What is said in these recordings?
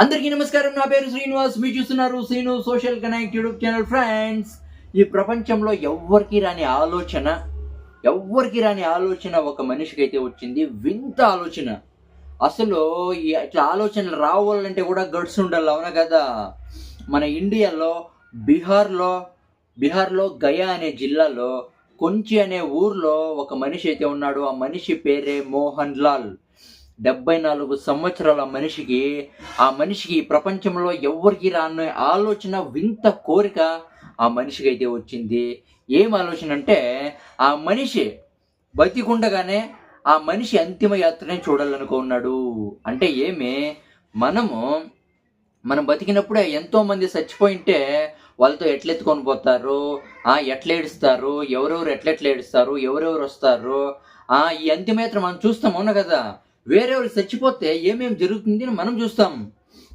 అందరికీ నమస్కారం. నా పేరు శ్రీనివాస్. మీరు చూస్తున్నారు Srinu social connect YouTube channel friends. ఈ ప్రపంచంలో ఎవ్వరికి రాని ఆలోచన ఎవ్వరికి రాని ఆలోచన ఒక మనిషికి అయితే వచ్చింది. వింత ఆలోచన. అసలు ఇట్లా ఆలోచనలు రావాలంటే కూడా గడ్స్ ఉండాలి అవునా కదా? మన ఇండియాలో బీహార్లో బీహార్లో గయా అనే జిల్లాలో కొంచి అనే ఊర్లో ఒక మనిషి అయితే ఉన్నాడు. ఆ మనిషి పేరే మోహన్ లాల్. డెబ్బై నాలుగు సంవత్సరాల మనిషికి ఆ మనిషికి ప్రపంచంలో ఎవ్వరికి రాని ఆలోచన వింత కోరిక ఆ మనిషికి అయితే వచ్చింది. ఏం ఆలోచన అంటే ఆ మనిషి బతికుండగానే ఆ మనిషి అంతిమ యాత్రనే చూడాలనుకున్నాడు అంటే ఏమి? మనము మనం బతికినప్పుడే ఎంతోమంది చచ్చిపోయింటే వాళ్ళతో ఎట్లెత్తుకొని పోతారు? ఎట్లా ఏడుస్తారు ఎవరెవరు ఎట్లెట్లా ఏడుస్తారు ఎవరెవరు వస్తారు? ఆ ఈ అంతిమయాత్ర మనం చూస్తాం అవునా కదా? వేరేవాళ్ళు చచ్చిపోతే ఏమేమి జరుగుతుంది అని మనం చూస్తాం.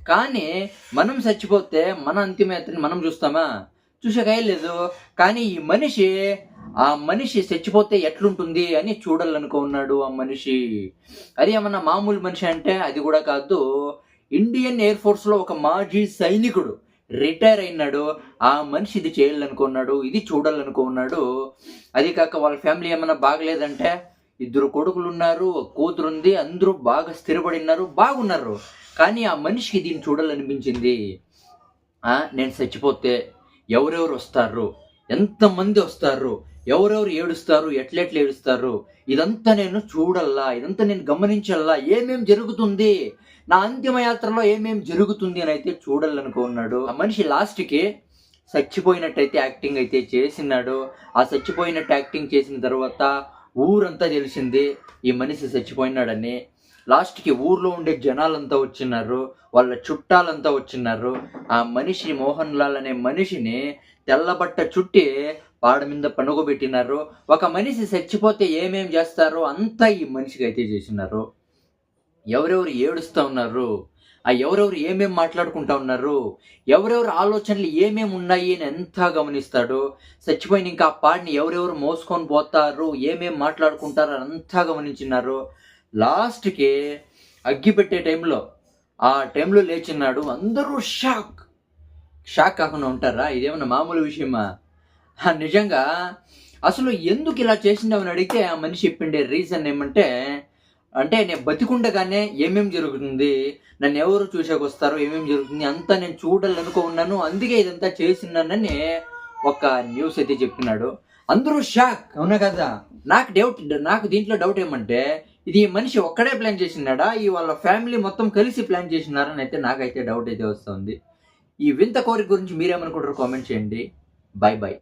కానీ మనం చచ్చిపోతే మన అంతిమయాత్రని మనం చూస్తామా? చూసకాయలేదు కానీ ఈ మనిషి ఆ మనిషి చచ్చిపోతే ఎట్లుంటుంది అని చూడాలనుకున్నాడు ఆ మనిషి. అది ఏమన్నా మామూలు మనిషి అంటే అది కూడా కాదు. ఇండియన్ ఎయిర్ ఫోర్స్లో ఒక మాజీ సైనికుడు రిటైర్ అయినాడు. ఆ మనిషి ఇది చేయాలనుకున్నాడు ఇది చూడాలనుకున్నాడు అది కాక వాళ్ళ ఫ్యామిలీ ఏమైనా బాగలేదంటే ఇద్దరు కొడుకులు ఉన్నారు కూతురు ఉంది అందరూ బాగా స్థిరపడినారు బాగున్నారు. కానీ ఆ మనిషికి దీన్ని చూడాలనిపించింది. నేను చచ్చిపోతే ఎవరెవరు వస్తారు? ఎంతమంది వస్తారు? ఎవరెవరు ఏడుస్తారు? ఎట్లెట్లు ఏడుస్తారు? ఇదంతా నేను చూడల్లా ఇదంతా నేను గమనించల్లా ఏమేం జరుగుతుంది? నా అంతిమ యాత్రలో ఏమేం జరుగుతుంది అని అయితే చూడాలనుకున్నాడు ఆ మనిషి లాస్ట్కి చచ్చిపోయినట్టయితే యాక్టింగ్ అయితే చేసినాడు ఆ చచ్చిపోయినట్టు యాక్టింగ్ చేసిన తర్వాత ఊరంతా తెలిసింది. ఈ మనిషి చచ్చిపోయినాడని. లాస్ట్కి ఊర్లో ఉండే జనాలంతా వచ్చినారు. వాళ్ళ చుట్టాలంతా వచ్చినారు. ఆ మనిషి మోహన్ లాల్ అనే మనిషిని తెల్లబట్ట చుట్టి పాడ మీద పనుగొబెట్టినారు ఒక మనిషి చచ్చిపోతే ఏమేం చేస్తారో అంతా ఈ మనిషికి అయితే చేసినారు. ఎవరెవరు ఏడుస్తూ ఉన్నారు? ఆ ఎవరెవరు ఏమేమి మాట్లాడుకుంటా ఉన్నారు? ఎవరెవరు ఆలోచనలు ఏమేమి ఉన్నాయి అని ఎంత గమనిస్తాడు? చచ్చిపోయిన ఇంకా ఆ పాడిని ఎవరెవరు మోసుకొని పోతారు? ఏమేం మాట్లాడుకుంటారు? అని అంతా గమనించినారు. లాస్ట్కి అగ్గి పెట్టే టైంలో ఆ టైంలో లేచిన్నాడు అందరూ షాక్. షాక్ కాకుండా ఉంటారా? ఇదేమన్నా మామూలు విషయమా? నిజంగా అసలు ఎందుకు ఇలా చేసిండవని అడిగితే ఆ మనిషి చెప్పిండే రీజన్ ఏమంటే అంటే నేను బతికుండగానే ఏమేం జరుగుతుంది నన్ను ఎవరు చూసేకొస్తారో ఏమేం జరుగుతుంది అంతా నేను చూడాలనుకో ఉన్నాను అందుకే ఇదంతా చేసినానని ఒక న్యూస్ అయితే చెప్పినాడు. అందరూ షాక్ అవునా కదా? నాకు డౌట్ నాకు దీంట్లో డౌట్ ఏమంటే ఇది మనిషి ఒక్కడే ప్లాన్ చేసినాడా ఈ వాళ్ళ ఫ్యామిలీ మొత్తం కలిసి ప్లాన్ చేసినారని అయితే నాకైతే డౌట్ అయితే వస్తుంది. ఈ వింత కోరిక గురించి మీరేమనుకుంటారో కామెంట్ చేయండి. Bye bye